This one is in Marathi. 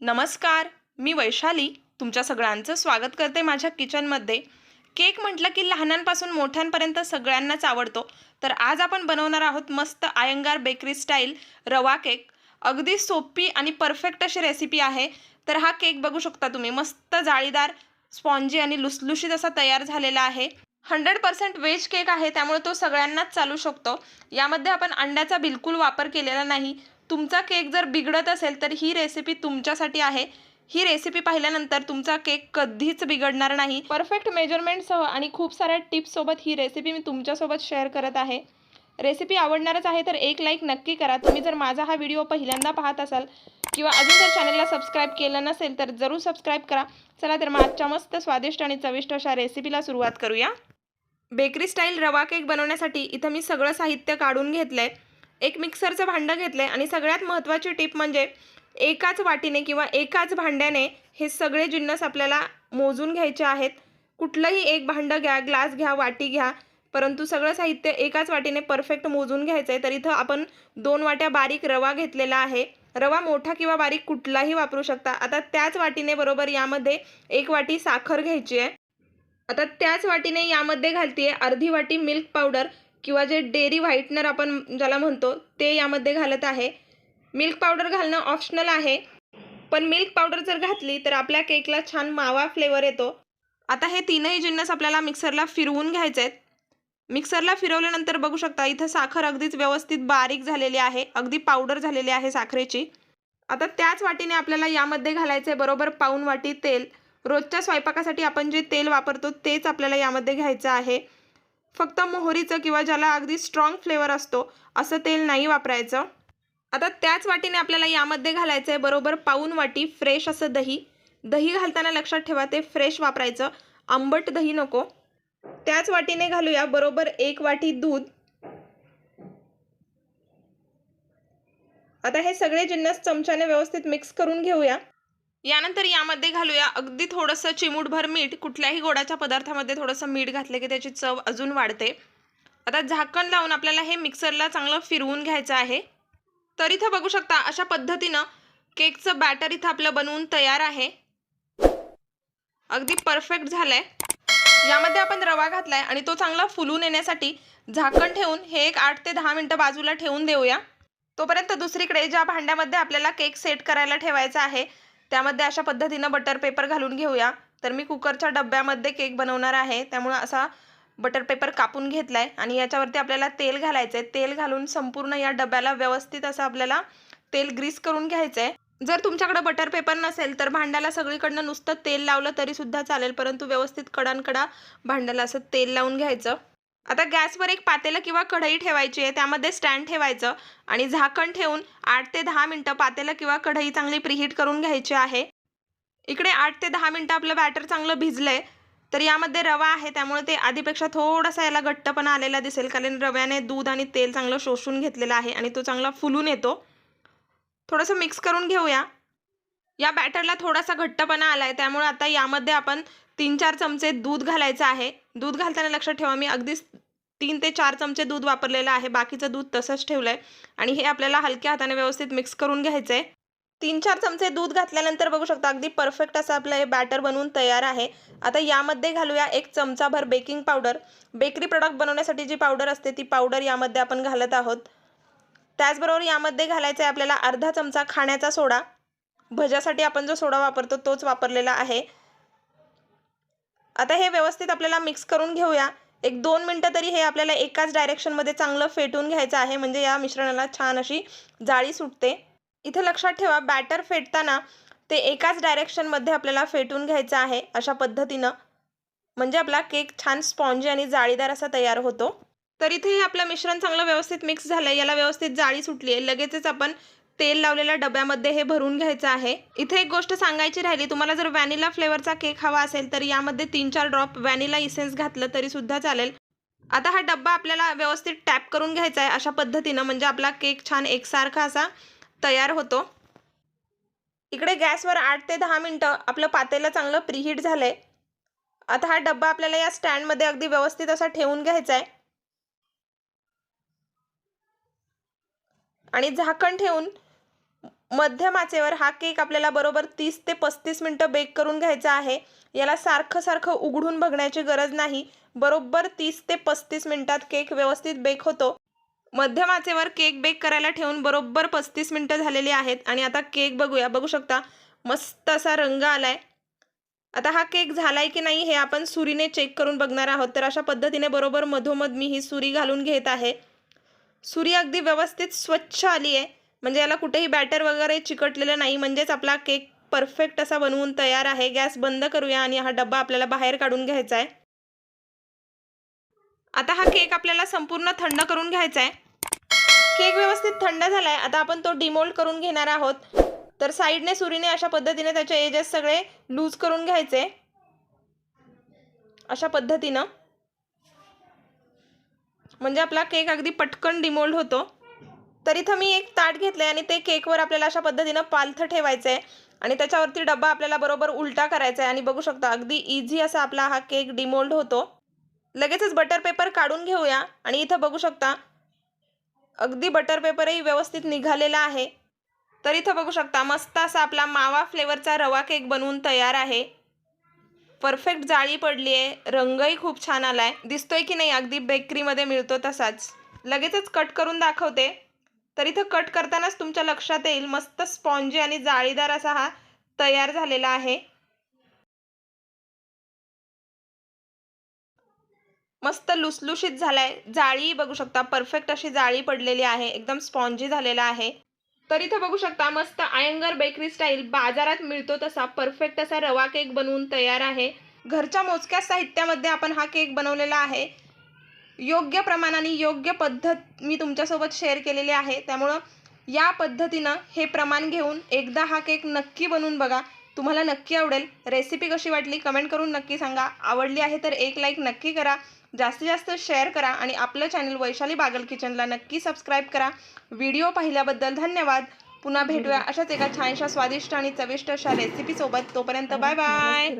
नमस्कार मी वैशाली. तुमच्या सगळ्यांचं स्वागत करते माझ्या किचनमध्ये. केक म्हटलं की लहानांपासून मोठ्यांपर्यंत सगळ्यांनाच आवडतो. तर आज आपण बनवणार आहोत मस्त आयंगार बेकरी स्टाईल रवा केक. अगदी सोपी आणि परफेक्ट अशी रेसिपी आहे. तर हा केक बघू शकता तुम्ही. मस्त जाळीदार स्पॉन्जी आणि लुसलुशीत असा तयार झालेला आहे. हंड्रेड पर्सेंट व्हेज केक आहे त्यामुळे तो सगळ्यांनाच चालू शकतो. यामध्ये आपण अंड्याचा बिलकुल वापर केलेला नाही. तुमचा केक जर बिघडत असेल तर ही रेसिपी तुमच्यासाठी आहे. ही रेसिपी पाहिल्यानंतर तुमचा केक कधीच बिघडणार नाही. परफेक्ट मेजरमेंटसह आणि खूप साऱ्या टिप्ससोबत ही रेसिपी मी तुमच्यासोबत शेअर करत आहे. रेसिपी आवडणारच आहे तर एक लाईक नक्की करा. तुम्ही जर माझा हा व्हिडिओ पहिल्यांदा पाहत असाल किंवा अजून जर चॅनलला सबस्क्राईब केलं नसेल तर जरूर सबस्क्राईब करा. चला तर मग आजच्या मस्त स्वादिष्ट आणि चविष्ट अशा रेसिपीला सुरुवात करूया. बेकरी स्टाईल रवा केक बनवण्यासाठी इथं मी सगळं साहित्य काढून घेतलं आहे एक मिक्सरचं भांडं घेतलं आहे आणि सगळ्यात महत्त्वाची टिप म्हणजे एकाच वाटीने किंवा एकाच भांड्याने हे सगळे जिन्नस आपल्याला मोजून घ्यायचे आहेत. कुठलंही एक भांडं घ्या ग्लास घ्या वाटी घ्या परंतु सगळं साहित्य एकाच वाटीने परफेक्ट मोजून घ्यायचं आहे तर इथं आपण दोन वाट्या बारीक रवा घेतलेला आहे. रवा मोठा किंवा बारीक कुठलाही वापरू शकता. आता त्याच वाटीने बरोबर यामध्ये एक वाटी साखर घ्यायची आहे. आता त्याच वाटीने यामध्ये घालते अर्धी वाटी मिल्क पावडर किंवा जे डेअरी व्हाईटनर आपण ज्याला म्हणतो ते यामध्ये घालत आहे. मिल्क पावडर घालणं ऑप्शनल आहे. पण मिल्क पावडर जर घातली तर आपल्या केकला छान मावा फ्लेवर येतो. आता हे तीनही जिन्नस आपल्याला मिक्सरला फिरवून घ्यायचे आहेत मिक्सरला फिरवल्यानंतर बघू शकता इथं साखर अगदीच व्यवस्थित बारीक झालेली आहे. अगदी पावडर झालेली आहे साखरेची. आता त्याच वाटीने आपल्याला यामध्ये घालायचं आहे बरोबर पाऊन वाटी तेल. रोजच्या स्वयंपाकासाठी आपण जे तेल वापरतो तेच आपल्याला यामध्ये घ्यायचं आहे. फक्त मोहरीचं किंवा ज्याला अगदी स्ट्रॉंग फ्लेवर असतो असं तेल नाही वापरायचं. आता त्याच वाटीने आपल्याला यामध्ये घालायचं आहे बरोबर पाऊन वाटी फ्रेश असं दही. दही घालताना लक्षात ठेवा ते फ्रेश वापरायचं. आंबट दही नको. त्याच वाटीने घालूया बरोबर एक वाटी दूध. आता हे सगळे जिन्नस चमच्याने व्यवस्थित मिक्स करून घेऊया. यानंतर यामध्ये घालूया अगदी थोडंसं चिमूटभर मीठ. कुठल्याही गोडाच्या पदार्थामध्ये थोडंसं मीठ घातलं की त्याची चव अजून वाढते. आता झाकण लावून आपल्याला हे मिक्सरला चांगलं फिरवून घ्यायचं आहे. तर इथं बघू शकता अशा पद्धतीनं केकचं बॅटर इथं आपलं बनवून तयार आहे. अगदी परफेक्ट झालंय. यामध्ये आपण रवा घातलाय आणि तो चांगला फुलून येण्यासाठी झाकण ठेवून हे एक आठ ते दहा मिनटं बाजूला ठेवून देऊया. तोपर्यंत दुसरीकडे ज्या भांड्यामध्ये आपल्याला केक सेट करायला ठेवायचा आहे त्यामध्ये अशा पद्धतीनं बटर पेपर घालून घेऊया. तर मी कुकरच्या डब्यामध्ये केक बनवणार आहे. त्यामुळं असा बटर पेपर कापून घेतला आहे आणि याच्यावरती आपल्याला तेल घालायचं आहे तेल घालून संपूर्ण या डब्याला व्यवस्थित असं आपल्याला तेल ग्रीस करून घ्यायचं आहे जर तुमच्याकडे बटर पेपर नसेल तर भांड्याला सगळीकडनं नुसतं तेल लावलं तरीसुद्धा चालेल. परंतु व्यवस्थित कडानकडा भांड्याला असं तेल लावून घ्यायचं. आता गॅसवर एक पातेलं किंवा कढई ठेवायची आहे त्यामध्ये स्टँड ठेवायचं आणि झाकण ठेवून आठ ते दहा मिनटं पातेलं किंवा कढई चांगली प्रिहीट करून घ्यायची आहे. इकडे आठ ते दहा मिनटं आपलं बॅटर चांगलं भिजलं आहे तर यामध्ये रवा आहे त्यामुळे ते आधीपेक्षा थोडासा याला घट्टपणा आलेला दिसेल कारण रव्याने दूध आणि तेल चांगलं शोषून घेतलेलं आहे आणि तो चांगला फुलून येतो. थोडंसं मिक्स करून घेऊया. या बॅटरला थोडासा घट्टपणा आला आहे त्यामुळे आता यामध्ये आपण तीन चार चमचे दूध घालायचं आहे. दूध घालताना लक्षात ठेवा मी अगदीच तीन ते चार चमचे दूध वापरलेलं आहे. बाकीचं दूध तसंच ठेवलं आहे आणि हे आपल्याला हलक्या हाताने व्यवस्थित मिक्स करून घ्यायचं आहे तीन चार चमचे दूध घातल्यानंतर बघू शकता अगदी परफेक्ट असं आपलं हे बॅटर बनवून तयार आहे. आता यामध्ये घालूया एक चमचाभर बेकिंग पावडर बेकरी प्रोडक्ट बनवण्यासाठी जी पावडर असते ती पावडर यामध्ये आपण घालत आहोत. त्याचबरोबर यामध्ये घालायचं आहे आपल्याला अर्धा चमचा खाण्याचा सोडा. भज्यासाठी आपण जो सोडा वापरतो तोच वापरलेला आहे. आता हे व्यवस्थित आपल्याला मिक्स करून घेऊया. एक दोन मिनटं तरी हे आपल्याला एकाच डायरेक्शनमध्ये चांगलं फेटून घ्यायचं आहे. म्हणजे या मिश्रणाला छान अशी जाळी सुटते. इथं लक्षात ठेवा बॅटर फेटताना ते एकाच डायरेक्शनमध्ये आपल्याला फेटून घ्यायचं आहे अशा पद्धतीनं. म्हणजे आपला केक छान स्पॉन्जी आणि जाळीदार असा तयार होतो. तर इथे हे आपलं मिश्रण चांगलं व्यवस्थित मिक्स झालं आहे याला व्यवस्थित जाळी सुटली आहे लगेचच आपण तेल लावलेल्या डब्यामध्ये हे भरून घ्यायचं आहे. इथे एक गोष्ट सांगायची राहिली तुम्हाला जर व्हॅनिला फ्लेवरचा केक हवा असेल तर यामध्ये तीन चार ड्रॉप व्हॅनिला इसेन्स घातलं तरी सुद्धा चालेल. आता हा डब्बा आपल्याला व्यवस्थित टॅप करून घ्यायचा आहे अशा पद्धतीनं म्हणजे आपला केक छान एकसारखा असा तयार होतो. इकडे गॅसवर आठ ते दहा मिनटं आपलं पातेलं चांगलं प्रीहीट झालं आहे आता हा डब्बा आपल्याला या स्टँडमध्ये अगदी व्यवस्थित असा ठेवून घ्यायचा आहे. आणि झाकण ठेवून मध्यम आचेवर हा केक आपल्याला बरोबर तीस ते पस्तीस मिनटं बेक करून घ्यायचा आहे. याला सारखं सारखं उघडून बघण्याची गरज नाही. बरोबर तीस ते पस्तीस मिनटात केक व्यवस्थित बेक होतो. मध्यम आचेवर केक बेक करायला ठेवून बरोबर पस्तीस मिनटं झालेली आहेत. आणि आता केक बघूया. बघू शकता मस्त असा रंग आलाय. आता हा केक झालाय की नाही हे आपण सुरीने चेक करून बघणार आहोत. तर अशा पद्धतीने बरोबर मधोमध मी ही सुरी घालून घेत आहे. सुरी अगदी व्यवस्थित स्वच्छ आली आहे म्हणजे याला कुठेही बॅटर वगैरे चिकटलेलं नाही. म्हणजेच आपला केक परफेक्ट असा बनवून तयार आहे. गॅस बंद करूया आणि हा डब्बा आपल्याला बाहेर काढून घ्यायचा आहे. आता हा केक आपल्याला संपूर्ण थंड करून घ्यायचा आहे. केक व्यवस्थित थंड झाला आहे आता आपण तो डिमोल्ड करून घेणार आहोत. तर साईडने सुरीने अशा पद्धतीने त्याचे एजेस सगळे लूज करून घ्यायचे. अशा पद्धतीनं. म्हणजे आपला केक अगदी पटकन डिमोल्ड होतो. तर इथं मी एक ताट घेतलं आहे आणि ते केकवर आपल्याला अशा पद्धतीनं पालथं ठेवायचं आहे आणि त्याच्यावरती डब्बा आपल्याला बरोबर उलटा करायचा आहे आणि बघू शकता अगदी इझी असा आपला हा केक डिमोल्ड होतो. लगेचच बटर पेपर काढून घेऊया. आणि इथं बघू शकता अगदी बटर पेपरही व्यवस्थित निघालेला आहे. तर इथं बघू शकता मस्त असा आपला मावा फ्लेवरचा रवा केक बनवून तयार आहे. परफेक्ट जाळी पडली आहे रंगही खूप छान आला आहे दिसतोय की नाही अगदी बेकरीमध्ये मिळतो तसाच. लगेचच कट करून दाखवते. तर इथं कट करतानाच तुमच्या लक्षात येईल मस्त स्पॉन्जी आणि जाळीदार असा हा तयार झालेला आहे. मस्त लुसलुशीत झालाय. जाळी बघू शकता. परफेक्ट अशी जाळी पडलेली आहे. एकदम स्पॉन्जी झालेला आहे. तर इथं बघू शकता मस्त आयंगर बेकरी स्टाईल बाजारात मिळतो तसा. परफेक्ट असा रवा केक बनवून तयार आहे. घरच्या मोजक्या साहित्यामध्ये आपण हा केक बनवलेला आहे. योग्य प्रमाणाने योग्य पद्धत मी तुमच्यासोबत शेअर केलेली आहे. त्यामुळं या पद्धतीनं हे प्रमाण घेऊन एकदा हा केक नक्की बनवून बघा. तुम्हाला नक्की आवडेल. रेसिपी कशी वाटली कमेंट करून नक्की सांगा. आवडली आहे तर एक लाईक नक्की करा. जास्तीत जास्त शेअर करा आणि आपलं चॅनल वैशाली बागल किचनला नक्की सबस्क्राईब करा. व्हिडिओ पाहिल्याबद्दल धन्यवाद. पुन्हा भेटूया अशाच एका छानशा स्वादिष्ट आणि चविष्ट अशा रेसिपीसोबत तोपर्यंत बाय बाय